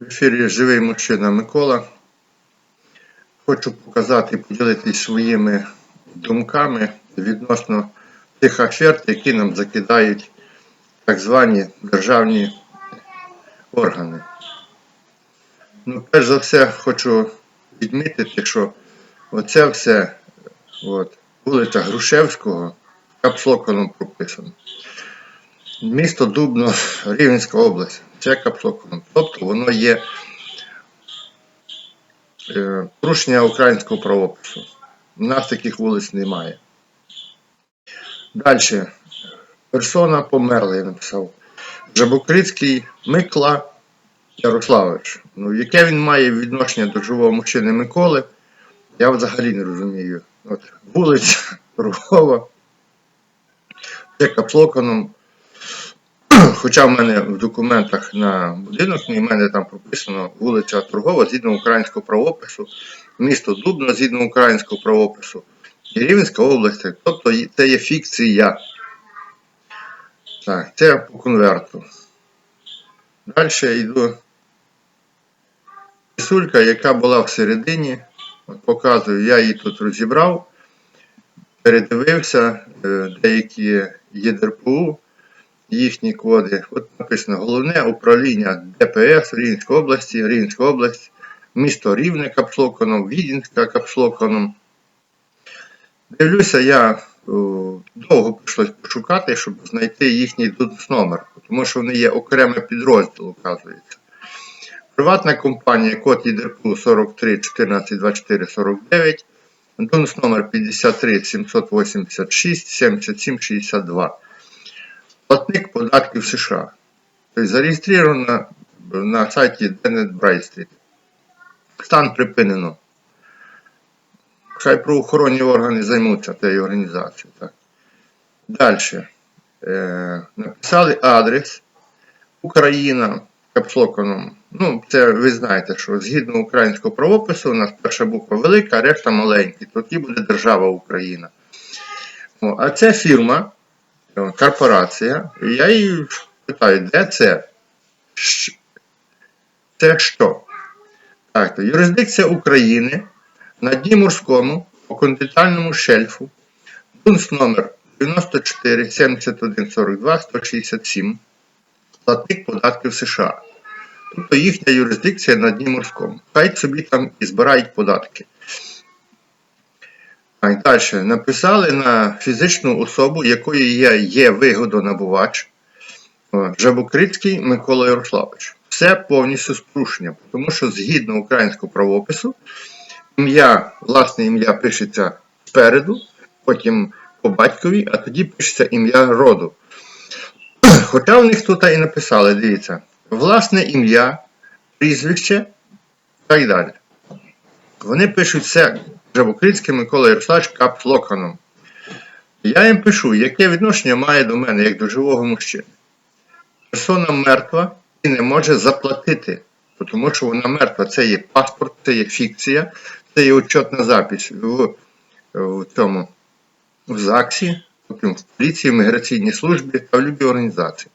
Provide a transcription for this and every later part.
В ефірі живий мужчина Микола. Хочу показати і поділитися своїми думками відносно тих афер, які нам закидають так звані державні органи. Ну, перш за все, хочу відмітити, що оце все, от, вулиця Грушевського, капслоконом прописано. Місто Дубно, Рівненська область, це капслоконом. Тобто воно є е, порушення українського правопису. У нас таких вулиць немає. Далі. Персона померла, я написав. Жабокрицький Микла Ярославович. Ну, яке він має відношення до живого мужчини Миколи, я взагалі не розумію. От, вулиця Торгова, це каплоканом. Хоча в мене в документах на будинок, мій, в мене там прописано вулиця Торгова згідно українського правопису, місто Дубно згідно українського правопису, і Рівненська область. Тобто це є фікція. Так, це по конверту. Далі йду. Пісулька, яка була всередині, от показую, я її тут розібрав, передивився е, деякі ЄДРПУ, їхні коди. От написано головне управління ДПС Рівненської області, Рівненська область, місто Рівне капслоконом, Відінська капслоконом. Дивлюся, я довго прийшлось пошукати, щоб знайти їхній номер, тому що вони є окремий підрозділ, оказується. Приватна компанія код ЄДРПУ 43 14 24 49, DUNS номер 53 786 77 62. Платник податків США. Тобто зареєстровано на, сайті Деннет Брайстріт. Стан припинено. Хай правоохоронні органи займуться цією організацією. Так. Далі. Е, написали адрес Україна капслоконом. Ну, це ви знаєте, що згідно українського правопису, у нас перша буква велика, а решта маленькі. Тоді буде держава Україна. О, а це фірма, корпорація. І я її питаю, де це? Це що? Так, то юрисдикція України на дні морському по континентальному шельфу. Пункт номер 94 71 42 167. Платник податків США. Тобто їхня юрисдикція на дні морському. Хай собі там і збирають податки. Далі. Написали на фізичну особу, якою є, є вигодонабувач. О, Жабокрицький Микола Ярославович. Все повністю з тому що згідно українського правопису, ім'я, власне ім'я пишеться спереду, потім по батькові, а тоді пишеться ім'я роду. Хоча в них тут і написали, дивіться, власне ім'я, прізвище так далі. Вони пишуть все Жабокрицький Микола Ярославович капслоканом. Я їм пишу, яке відношення має до мене, як до живого мужчини. Персона мертва і не може заплатити, тому що вона мертва. Це є паспорт, це є фікція, це є учетна запись в, в цьому в ЗАГСі, потім в поліції, в міграційній службі та в любій організації.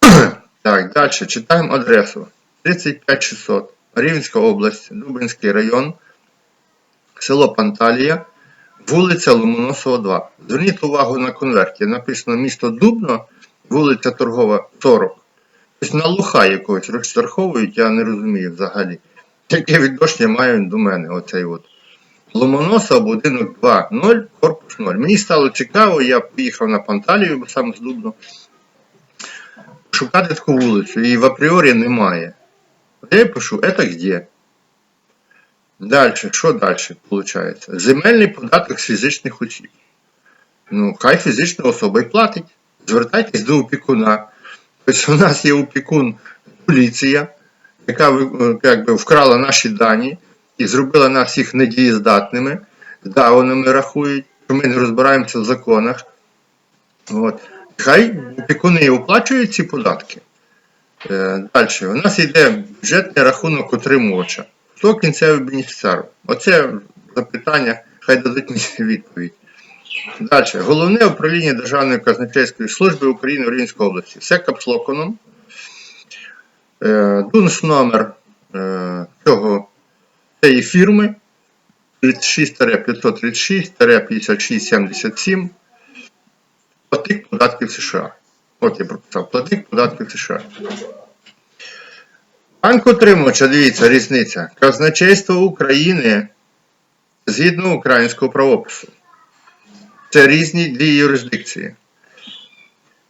Так, далі читаємо адресу 35600, Рівненська область, Дубинський район, село Панталія, вулиця Ломоносова, 2. Зверніть увагу на конверті. Написано місто Дубно, вулиця Торгова 40. Тобто на лоха якогось розштарховують, я не розумію взагалі. Яке відношення має він до мене, оцей от. Ломоносов, будинок 2, 0, корпус 0. Мені стало цікаво, я поїхав на Панталію, бо сам з Дубно, шукати таку вулицю, її в апріорі немає. Я пишу, это где? Далі, що далі виходить? Земельний податок з фізичних осіб. Ну, хай фізична особа і платить. Звертайтесь до опікуна. Тобто у нас є опікун поліція, яка е, якби, вкрала наші дані і зробила нас їх недієздатними. Да, вони ми рахують, що ми не розбираємося в законах. От. Хай опікуни оплачують ці податки. Е, Далі. У нас йде бюджетний рахунок отримувача. Хто кінцевий бенефіціар? Оце запитання, хай дадуть мені відповідь. Далі. Головне управління Державної казначейської служби України в Рівненській області. Все капслоконом. Е, Дунс номер е, цього, цієї фірми 36-536-5677 платник податків США. От я прописав, платник податків США. Банк отримувача, дивіться, різниця. Казначейство України згідно українського правопису. Це різні дві юрисдикції.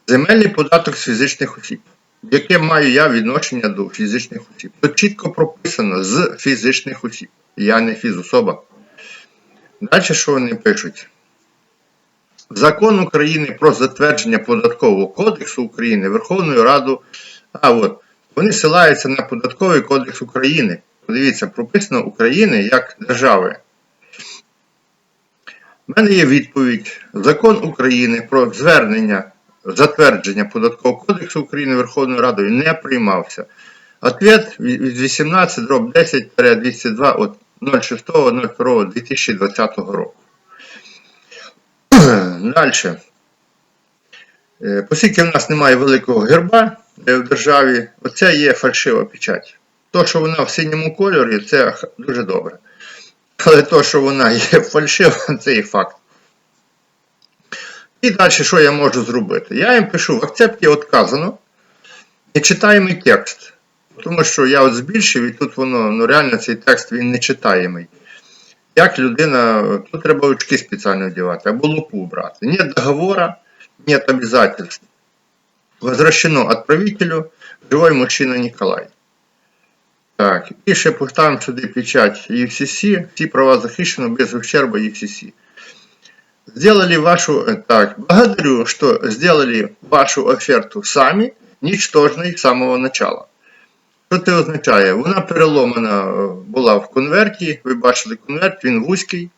Земельний податок з фізичних осіб. Яке маю я відношення до фізичних осіб? Тут чітко прописано з фізичних осіб. Я не фізособа. Далі що вони пишуть? Закон України про затвердження податкового кодексу України Верховною Радою. А от вони ссилаються на податковий кодекс України. Подивіться, прописано України як держави. У мене є відповідь. Закон України про звернення затвердження податкового кодексу України Верховною Радою не приймався. Ответ від 18 10 202 от 06.02.2020 року. Далі. Е, Оскільки в нас немає великого герба е, в державі, оце є фальшива печать. То, що вона в синьому кольорі, це дуже добре. Але то, що вона є фальшива, це і факт. І далі, що я можу зробити? Я їм пишу в акцепті відказано нечитаємий текст. Тому що я от збільшив, і тут воно, ну реально цей текст він нечитаємий. Як людина, тут треба очки спеціально вдівати, або лупу брати. Нет договора, нет обязательств. Возвращено отправителю живой мужчина Николай. Так, і ще поставимо сюди печать UCC, всі права захищено без ущерба UCC. Сделали вашу, э, так, благодарю, что сделали вашу оферту сами, ничтожной з самого начала. Що це означає? Вона переломана е, була в конверті, ви бачили конверт, він вузький.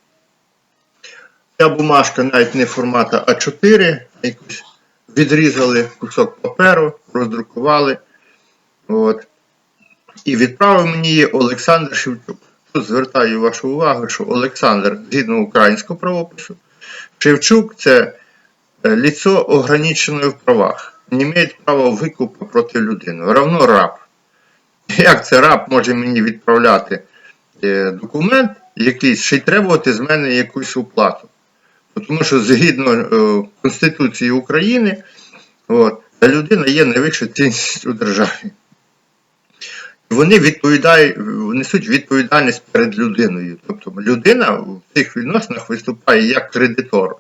Ця бумажка навіть не формата А4, якусь відрізали кусок паперу, роздрукували. От. І відправив мені її Олександр Шевчук. Тут звертаю вашу увагу, що Олександр, згідно українського правопису, Шевчук це е, лицо ограничене в правах, не має права викупу проти людини, равно раб. Як це раб може мені відправляти е, документ, якийсь ще й требувати з мене якусь уплату? Тому що згідно е, Конституції України, от, людина є найвищою цінністю у державі. Вони відповідають, несуть відповідальність перед людиною. Тобто людина в цих відносинах виступає як кредитор.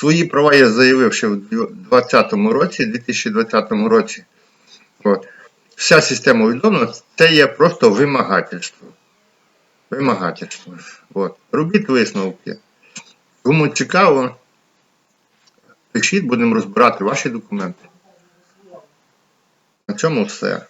Свої права я заявив ще в 2020 році, 2020 році. От. Вся система відомості це є просто вимагательство. Вимагательство. От. Робіть висновки. Кому цікаво, пишіть, будемо розбирати ваші документи. На цьому все.